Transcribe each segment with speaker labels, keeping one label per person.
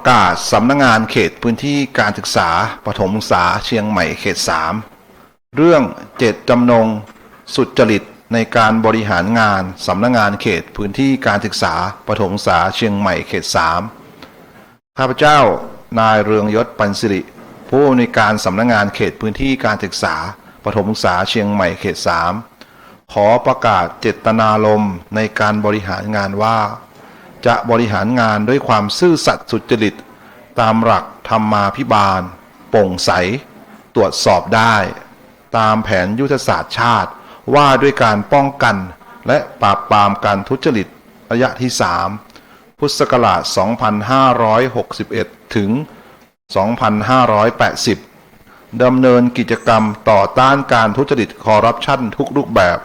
Speaker 1: ประกาศสำนักงานเขตพื้นที่การศึกษาปฐมศึกษาเชียงใหม่เขต 3 เรื่องเจตจำนง สุจริตในการบริหารงานสำนักงานเขตพื้นที่การศึกษาปฐมศึกษาเชียงใหม่เขต 3 ข้าพเจ้านายเรืองยศปันสิริ ผู้ในวยการสำนักงานเขตพื้นที่การศึกษาปฐมศึกษาเชียงใหม่เขต 3 ขอประกาศเจตนารมณ์ในการบริหารงานว่า จะบริหารงานด้วยความซื่อสัตย์สุจริต ตามหลักธรรมาภิบาลโปร่งใส ตรวจสอบได้ ตามแผนยุทธศาสตร์ชาติ ว่าด้วยการป้องกัน และปราบปรามการทุจริตระยะที่ 3 พุทธศักราช 2561 ถึง 2580 ดำเนินกิจกรรมต่อต้านการทุจริตคอร์รัปชันทุกรูปแบบ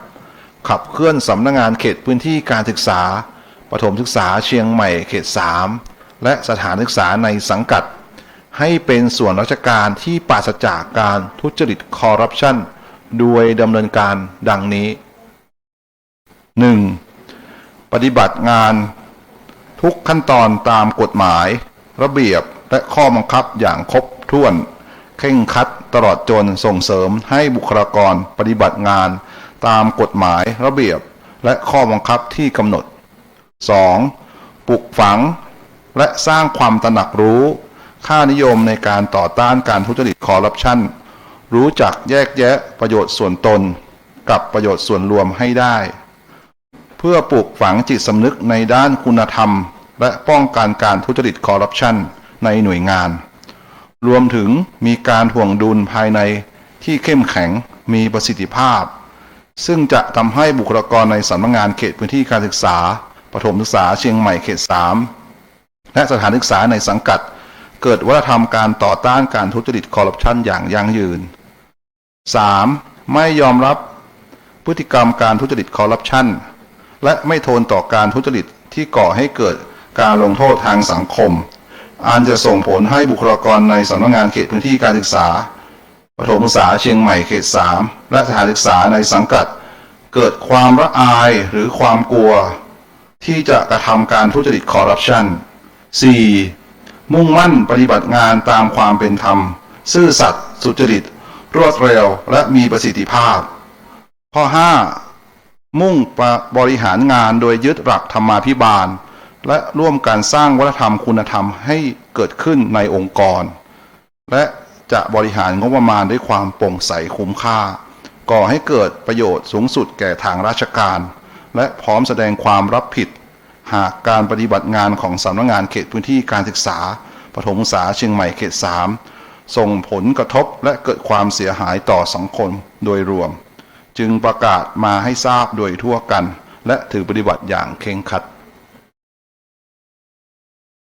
Speaker 1: ขับเคลื่อนสำนักงานเขตพื้นที่การศึกษา ปฐมศึกษาเชียงใหม่เขต 3 และสถานศึกษาในสังกัด ให้เป็นส่วนราชการที่ปราศจากการทุจริตคอร์รัปชันโดยดำเนินการดังนี้ 1. ปฏิบัติงานทุกขั้นตอนตามกฎหมาย ระเบียบและข้อบังคับอย่างครบถ้วนเข่งคัดตลอดจนส่งเสริมให้บุคลากรปฏิบัติงานตามกฎหมายระเบียบและข้อบังคับที่กำหนด 2. ปลุกฝังและสร้างความตระหนักรู้ ค่านิยมในการต่อต้านการทุจริตคอร์รัปชันรู้จักแยกแยะประโยชน์ส่วนตน กับประโยชน์ส่วนรวมให้ได้ เพื่อปลูกฝังจิตสำนึกในด้านคุณธรรม และป้องกันการทุจริตคอร์รัปชันในหน่วยงาน รวมถึงมีการถ่วงดุลภายในที่เข้มแข็งมีประสิทธิภาพ ซึ่งจะทำให้บุคลากรในสำนักงานเขตพื้นที่การศึกษา ปฐมศึกษาเชียงใหม่เขต3และสถานศึกษาในสังกัด เกิดวัฒนธรรมการต่อต้านการทุจริตคอร์รัปชันอย่างยั่งยืน 3. ไม่ยอมรับพฤติกรรมการทุจริตคอร์รัปชันและไม่ทนต่อการทุจริตที่ก่อให้เกิดการลงโทษทางสังคมอันจะส่งผลให้บุคลากรในสำนักงานเขตพื้นที่การศึกษาปฐมศึกษาเชียงใหม่เขต3และสถานศึกษาในสังกัด เกิดความระอายหรือความกลัว ที่จะกระทำการทุจริตคอร์รัปชัน 4. มุ่งมั่นปฏิบัติงานตามความเป็นธรรม ซื่อสัตย์สุจริต รวดเร็วและมีประสิทธิภาพ ข้อ 5. มุ่งบริหารงานโดยยึดหลักธรรมาภิบาล และร่วมการสร้างวัฒนธรรมคุณธรรมให้เกิดขึ้นในองค์กร และจะบริหารงบประมาณด้วยความโปร่งใสคุ้มค่า ก่อให้เกิดประโยชน์สูงสุดแก่ทางราชการ และพร้อมแสดงความรับผิด หากการปฏิบัติงานของสำนักงานเขตพื้นที่การศึกษาปฐมศึกษาเชียงใหม่เขต 3 ส่งผลกระทบและเกิดความเสียหายต่อสังคมโดยรวม จึงประกาศมาให้ทราบโดยทั่วกัน และถือปฏิบัติอย่างเคร่งครัด